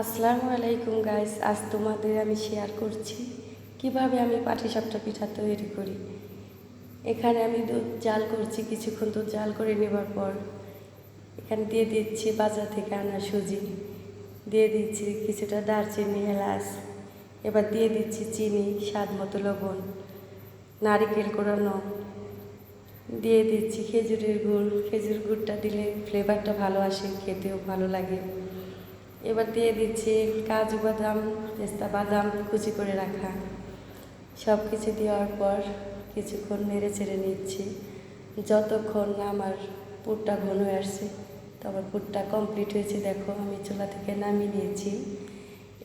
আসসালামু আলাইকুম গাইস আজ তোমাদের আমি শেয়ার করছি কীভাবে আমি পাটিসাপটা পিঠা তৈরি করি। এখানে আমি দুধ জাল করছি, কিছুক্ষণ দুধ জাল করে নেবার পর। এখানে দিয়ে দিচ্ছি বাজার থেকে আনা সুজি, দিয়ে দিচ্ছি কিছুটা দারচিনি, এলাচ, এবার দিয়ে দিচ্ছি চিনি, স্বাদ মতো লবণ, নারিকেল কোড়ানো দিয়ে দিচ্ছি খেজুরের গুড়। খেজুর গুড়টা দিলে ফ্লেভারটা ভালো আসে, খেতেও ভালো লাগে। এবার দিয়ে দিচ্ছি কাজু বাদাম, পেস্তা বাদাম কুচি করে রাখা। সব কিছু দেওয়ার পর কিছুক্ষণ নেড়ে চেড়ে নিচ্ছি। যতক্ষণ না আমার পুরটা ঘন হয়ে আসছে, তো আমার পুরটা কমপ্লিট হয়েছে। দেখো, আমি চুলা থেকে নামিয়ে নিয়েছি।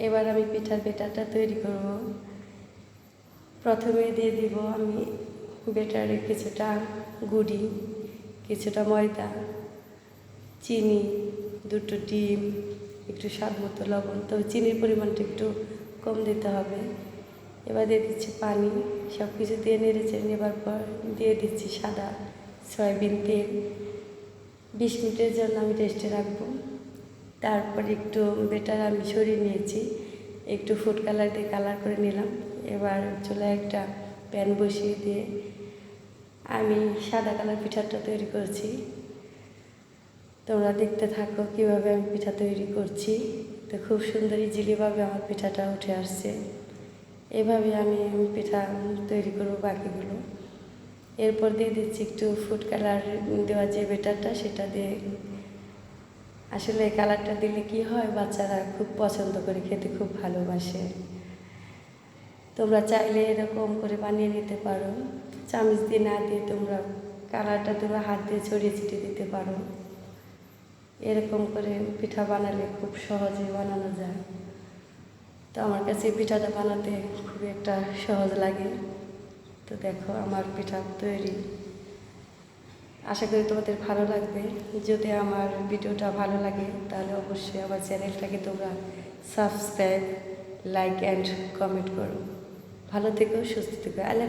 এবার আমি পিঠার বেটারটা তৈরি করব। প্রথমে দিয়ে দিব আমি বেটারে কিছুটা গুড়ি, কিছুটা ময়দা, চিনি, দুটো ডিম একটু স্বাদ মতো লবণ। তবে চিনির পরিমাণটা একটু কম দিতে হবে। এবার দিয়ে দিচ্ছি পানি। সব কিছু দিয়ে নেড়েচেড়ে নেবার পর দিয়ে দিচ্ছি সাদা সয়াবিন তেল। বিশ মিনিটের জন্য আমি রেস্টে রাখব। তারপর একটু বেটার আমি সরিয়ে নিয়েছি। একটু ফুড কালার দিয়ে কালার করে নিলাম। এবার চুলায় একটা প্যান বসিয়ে দিয়ে আমি সাদা কালার পিঠাটা তৈরি করছি। তোমরা দেখতে থাকো কীভাবে আমি পিঠা তৈরি করছি। তো খুব সুন্দর, ইজিলিভাবে আমার পিঠাটা উঠে আসছে। এভাবে আমি পিঠা তৈরি করব বাকিগুলো। এরপর দিয়ে দিচ্ছি একটু ফুড কালার দেওয়া যে বেটারটা সেটা দিয়ে। আসলে কালারটা দিলে কি হয়, বাচ্চারা খুব পছন্দ করে খেতে, খুব ভালোবাসে। তোমরা চাইলে এরকম করে বানিয়ে নিতে পারো। চামচ দিয়ে না দিয়ে তোমরা কালারটা তোমরা হাত দিয়ে ছড়িয়ে ছিটিয়ে দিতে পারো। এরকম করে পিঠা বানালে খুব সহজে বানানো যায়। তো আমার কাছে পিঠাটা বানাতে খুব একটা সহজ লাগে। তো দেখো আমার পিঠা তৈরি। আশা করি তোমাদের ভালো লাগবে। যদি আমার ভিডিওটা ভালো লাগে, তাহলে অবশ্যই আমার চ্যানেলটাকে তোমরা সাবস্ক্রাইব লাইক অ্যান্ড কমেন্ট করো। ভালো থেকো, সুস্থ থেকো। আল্লাহ